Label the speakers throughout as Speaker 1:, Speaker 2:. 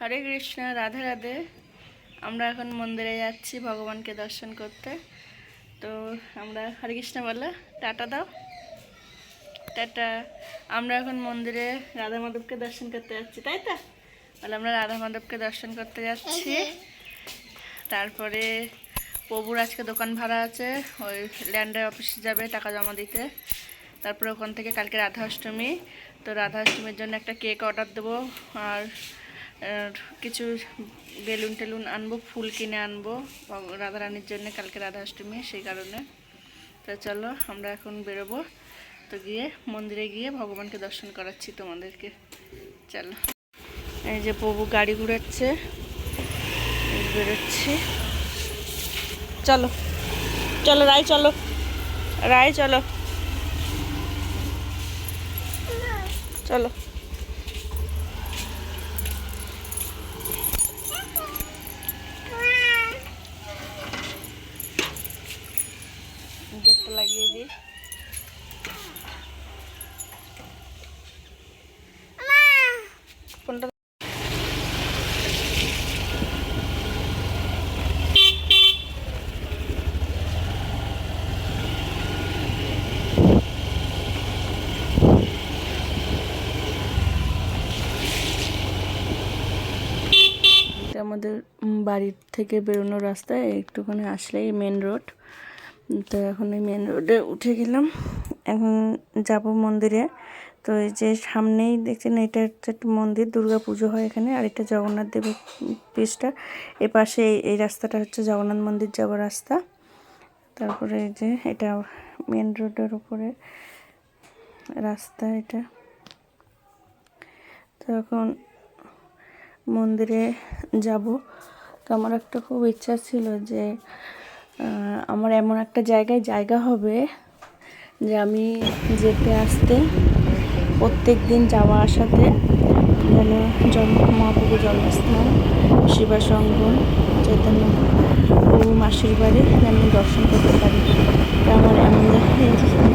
Speaker 1: হরে কৃষ্ণ রাধে রাধে। আমরা এখন মন্দিরে যাচ্ছি ভগবানকে দর্শন করতে। তো আমরা হরে কৃষ্ণ বলো টাটা দাও। টাটা। আমরা এখন মন্দিরে রাধা মাধবকে দর্শন করতে যাচ্ছি তাই তো? বলে আমরা রাধা মাধবকে দর্শন করতে যাচ্ছি। তারপরে প্রভুর আজকে দোকান ভাড়া আছে ওই ল্যান্ডের অফিসে যাবে টাকা জমা দিতে। তারপরে ওখান থেকে কালকে রাধা অষ্টমী তো রাধা অষ্টমীর জন্য একটা কেক অর্ডার দেবো আর আর কিছু বেলুন টেলুন আনব, ফুল কিনে আনব। রাধারানীর জন্য কালকে রাধা অষ্টমী সেই কারণে। তো চলো, আমরা এখন বেরোবো। তো গিয়ে মন্দিরে গিয়ে ভগবানকে দর্শন করাচ্ছি তোমাদেরকে। চলো। এই যে প্রভু গাড়ি ঘুরাচ্ছে বেরোচ্ছি। চলো। চলো, রায় চলো। রায় চলো। চলো। গেটটা লাগিয়ে দিই। আমাদের বাড়ির থেকে বেরোনোর রাস্তায় একটুখানি আসলেই মেন রোড তো এখন এই মেন রোডে উঠে গেলাম। এখন যাব মন্দিরে। তো এই যে সামনেই দেখছেন, এটা হচ্ছে একটা মন্দির, দুর্গা পুজো হয় এখানে। আর এটা জগন্নাথ দেবের পিসটা এ পাশে এই- রাস্তাটা হচ্ছে জগন্নাথ মন্দির যাওয়ার রাস্তা। তারপরে এই যে এটা মেন রোডের উপরে রাস্তা এটা। তো এখন মন্দিরে যাব। তো আমার একটা খুব ইচ্ছা ছিল যে আমার এমন একটা জায়গায় জায়গা হবে যে আমি যেতে আসতে প্রত্যেক দিন যাওয়া আসাতে যেন জন্ম মহাপ্রভু জন্মস্থান শিবাসঙ্গন চৈতন্য প্রভু মাসির বাড়ি আমি দর্শন করতে পারি। আমার এমন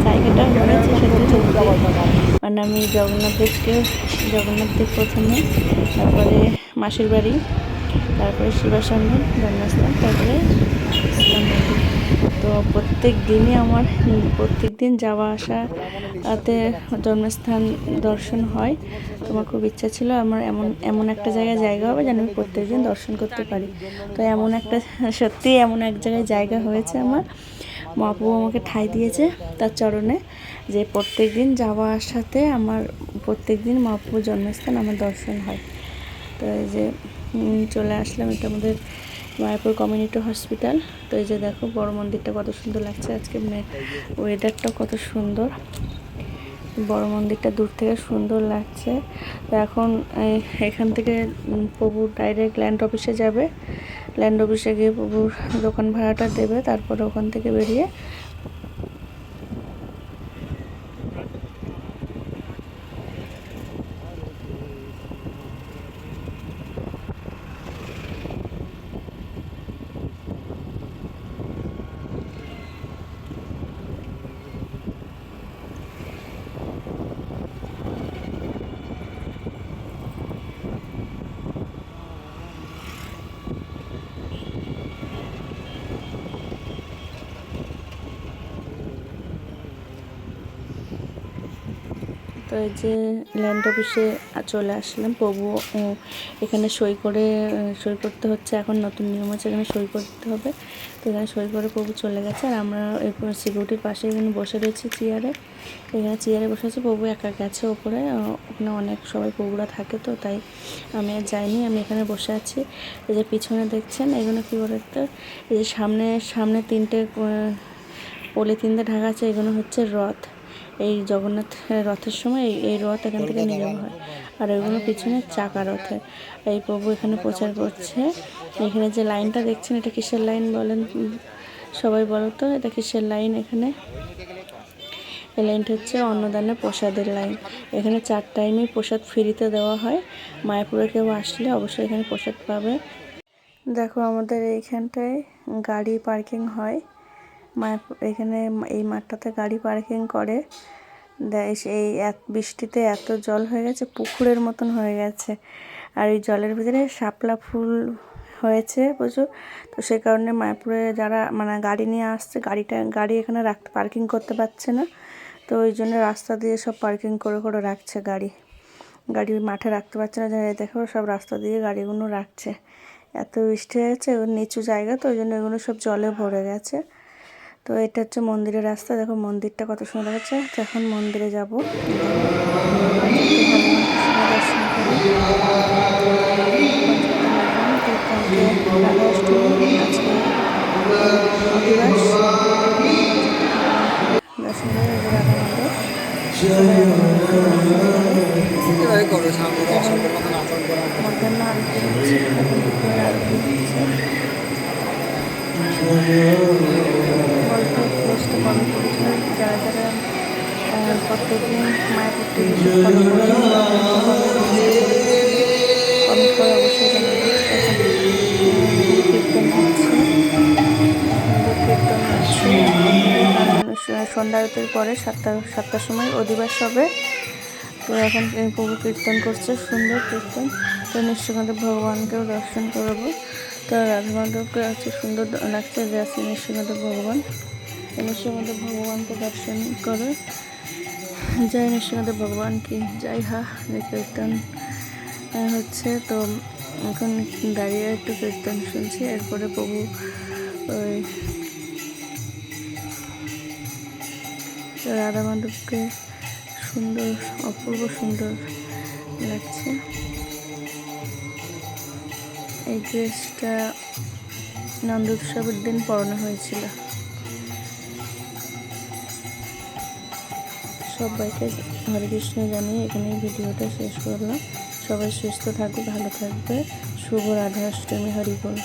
Speaker 1: জায়গাটা হয়েছে সেটা হচ্ছে মানে আমি জগন্নাথ দেবকে জগন্নাথ দেব প্রথমে, তারপরে মাসির বাড়ি তারপরে শিবাসঙ্গন জন্মস্থান তারপরে ইসলাম মন্দির। তো প্রত্যেক দিনই আমার, প্রত্যেক দিন যাওয়া আসা, তাতে জন্মস্থান দর্শন হয়। তোমার খুব ইচ্ছা ছিল, আমার এমন এমন একটা জায়গায় জায়গা হবে যেন আমি প্রত্যেক দিন দর্শন করতে পারি। তো এমন একটা সত্যিই এমন এক জায়গায় জায়গা হয়েছে আমার। মহাপ্রভু আমাকে ঠাঁই দিয়েছে তার চরণে যে প্রত্যেক দিন যাওয়া আসাতে আমার, প্রত্যেক দিন মহাপ্রভুর জন্মস্থান আমার দর্শন হয়। তো এই যে চলে আসলাম। এটা আমাদের মায়াপুর কমিউনিটি হসপিটাল। তো এই যে দেখো বড় মন্দিরটা কত সুন্দর লাগছে আজকে। ওয়েদারটাও কত সুন্দর। বড় মন্দিরটা দূর থেকে সুন্দর লাগছে। তো এখন এখান থেকে উম, প্রভু ডাইরেক্ট ল্যান্ড অফিসে যাবে। ল্যান্ড অফিসে গিয়ে প্রভুর দোকান ভাড়াটা দেবে। তারপরে ওখান থেকে বেরিয়ে তো এই যে ল্যান্ড অফিসে চলে আসলাম প্রভু এখানে সই করে সই করতে হচ্ছে। এখন নতুন নিয়ম আছে, এখানে সই করতে হবে। তো এখানে সই করে প্রভু চলে গেছে আর আমরা সিকিউরিটির পাশে এখানে বসে রয়েছি চেয়ারে এখানে চেয়ারে বসে আছি, প্রভু একা গেছে ওপরে। ওখানে অনেক সবাই প্রভুরা থাকে তো, তাই আমি আর যাইনি, আমি এখানে বসে আছি। এই যে পিছনে দেখছেন, এগুলো কী করে এই যে সামনে সামনে তিনটে পলিথিন দিয়ে ঢাকা আছে, এগুলো হচ্ছে রথ। এই জগন্নাথ রথের সময় এই- রথ এখান থেকে নিয়ে যাওয়া হয়। আর ওইগুলো পিছনে চাকা রথে এই প্রভু এখানে প্রচার করছে। এখানে যে লাইনটা দেখছেন, এটা কিসের লাইন বলেন? সবাই বলো তো, এটা কিসের লাইন এখানে? এই লাইনটা হচ্ছে অন্নদানের প্রসাদের লাইন। এখানে চার টাইমে প্রসাদ ফ্রিতে দেওয়া হয়। মায়াপুরে কেউ আসলে অবশ্যই এখানে প্রসাদ পাবে। দেখো আমাদের এইখানটায় গাড়ি পার্কিং হয়। এখানে এই মাঠটাতে গাড়ি পার্কিং করে। দেয় এই এক বৃষ্টিতে এত জল হয়ে গেছে, পুকুরের মতন হয়ে গেছে। আর এই জলের ভিতরে শাপলা ফুল হয়েছে প্রচুর। তো সেই কারণে মায়াপুরে যারা মানে গাড়ি নিয়ে আসছে, গাড়িটা গাড়ি এখানে রাখতে পার্কিং করতে পারছে না। তো ওই জন্য রাস্তা দিয়ে সব পার্কিং করে করে রাখছে গাড়ি। গাড়ি মাঠে রাখতে পারছে না দেখো সব রাস্তা দিয়ে গাড়িগুলো রাখছে। এত বৃষ্টি হয়েছে নিচু জায়গা তো, ওই জন্য এগুলো সব জলে ভরে গেছে। তো এটা হচ্ছে মন্দিরের রাস্তা। দেখো মন্দিরটা কত সুন্দর আছে এখন মন্দিরে যাব। মধ্যাহ্ন গল্প পোস্ট কমেন্ট করেছিল যারা যারা প্রত্যেকদিন মায়ের প্রত্যেক ফলো করে কমেন্ট করে অবশ্যই জানাবেন কীর্তন হচ্ছে সন্ধ্যা আরতির পরে সাতটা, সাতটার সময় অধিবাস হবে। তো এখন প্রভু কীর্তন করছে, সুন্দর কীর্তন। তো নিশ্চিকান্ত ভগবানকেও দর্শন করব। তো রাধা মাধবকে আছে সুন্দর লাগছে যে আছে নিশ্চিকান্ত ভগবান। নিশ্চিকান্ত ভগবানকে দর্শন করে। জয় নিশ্চিকান্ত ভগবান কি জয় হা যে কীর্তন হচ্ছে, তো এখন দাঁড়িয়ে একটু কীর্তন শুনছি, এরপরে প্রভু ওই রাধা মাধবকে সুন্দর, অপূর্ব সুন্দর লাগছে। এই ড্রেসটা নন্দ উৎসবের দিন পরানো হয়েছিল। সবাইকে হরে কৃষ্ণ জানিয়ে এখানে ভিডিওটা শেষ করলাম। সবাই সুস্থ থাকবে ভালো থাকবে। শুভ রাধা অষ্টমী হরিবোল।